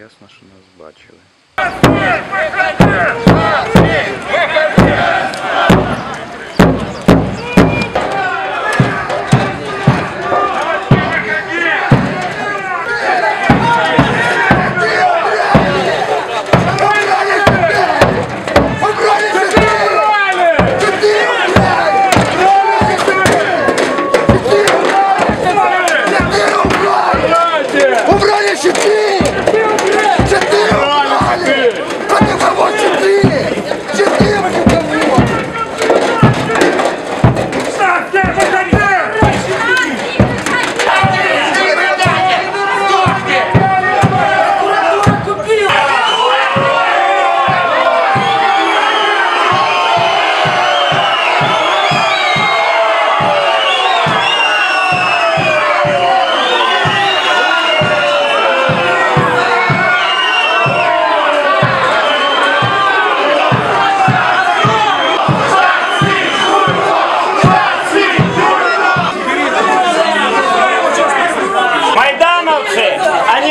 Ясно, що нас бачили. Убрали!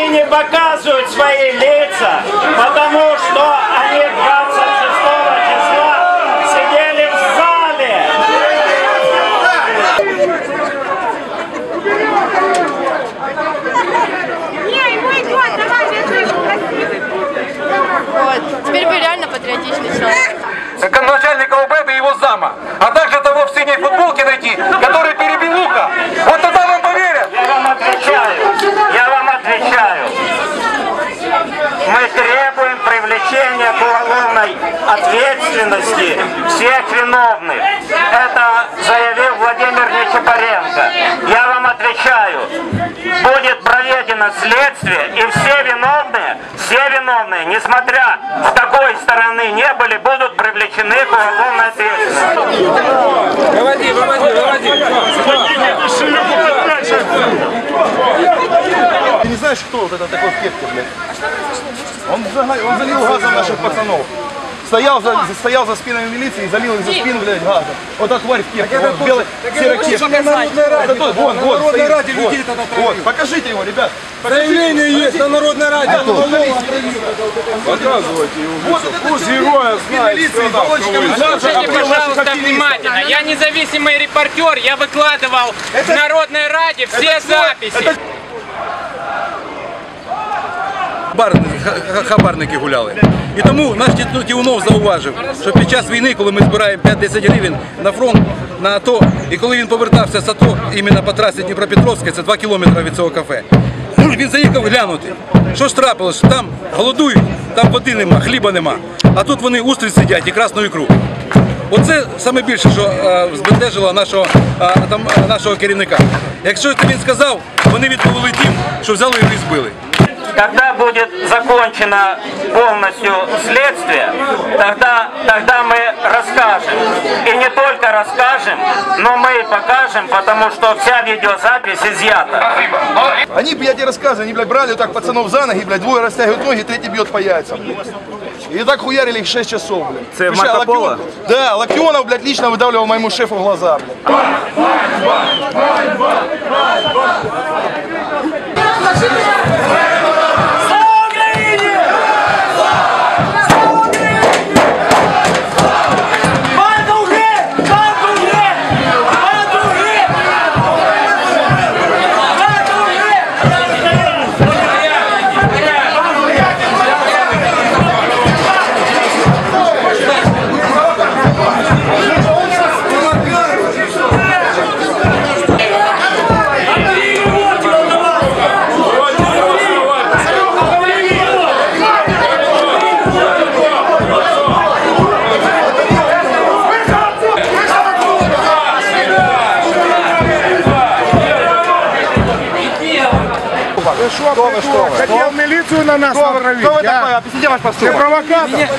Не показывают свои лица, потому что они 26 числа сидели в зале. Вот. Теперь вы реально патриотичный человек. как начальника ОБЭП и его зама, а также того в синей футболке найти, который перебил Лука. Вот тогда вам поверят. Я вам отвечаю, я вам отвечаю. Мы требуем привлечения к уголовной ответственности всех виновных. Это заявил Владимир Нечапаренко. Я вам отвечаю, будет проведено следствие, и все виновные, все виновные, несмотря с какой стороны не были, будут привлечены к уголовной ответственности. Выводи, выводи, выводи. Ты не знаешь, кто вот это такой в кепке, блядь? Он, он залил газом наших пацанов. Стоял за, стоял за спинами милиции и залил их за спину, блядь, газом. Вот эта тварь в кепке, вот, в белой серой кепке. Это тот, вон, вон, Народной стоит, Раде вот, людей тогда вот, покажите его, ребят. Заявление есть на Народной Раде. Показывайте его. Пусть героя знает, баллончиками газа, Слушайте, пожалуйста, внимательно. Я независимый репортер, я выкладывал в Народной Раде все записи. Бар, хабарники гуляли. І тому наш Тіунов зауважив, що під час війни, коли ми збираємо 5-10 гривень на фронт, на АТО, і коли він повертався з АТО, іменно по трасі Дніпропетровська, це 2 кілометри від цього кафе, він заїхав глянути, що ж трапилось, там голодують, там води нема, хліба нема, а тут вони устриць сидять і красну ікру. Оце саме більше, що е, збентежило нашого, е, е, нашого керівника. Якщо він сказав, вони відповіли тим, що взяли і збили. Будет закончено полностью следствие, тогда, тогда мы расскажем. И не только расскажем, но мы и покажем, потому что вся видеозапись изъята. Они, я тебе рассказываю, они, блядь, брали вот так пацанов за ноги, блядь, двое растягивают ноги, третий бьет по яйцам. И так хуярили их 6 часов, блядь. Це Поло? Локтионов- Да, Локтионов, блядь, лично выдавливал моему шефу в глаза, блядь. Что вы, что вы? Хотел милицию на нас натравить, Кто вы а? такой? Объясните ваш Ты поступок. провокатор? Нет,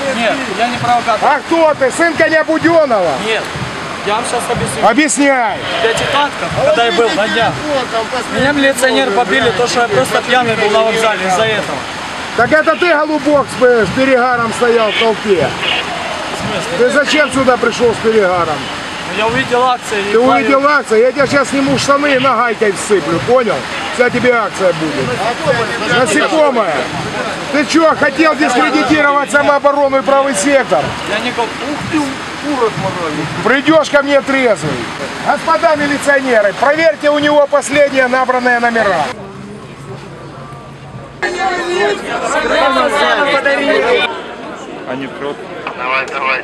я не провокатор. А кто ты? Сын коня Буденова? Нет, я вам сейчас объясню. Объясняй. Пятитатка, когда я был на днях, меня милиционеры побили, то, что я просто пьяный был на вокзале из-за этого. Так это ты, голубок, с, с перегаром стоял в толпе. Ты зачем сюда пришел с перегаром? Я увидел акции. Ты увидел акцию, я тебе сейчас сниму штаны и нагайкой всыплю, понял? Вся тебе акция будет. Насекомая. Ты что, хотел дискредитировать самооборону и правый сектор? Я не коп. Ух ты, урод моральный. Придешь ко мне трезвый. Господа милиционеры, проверьте у него последние набранные номера. Давай, давай,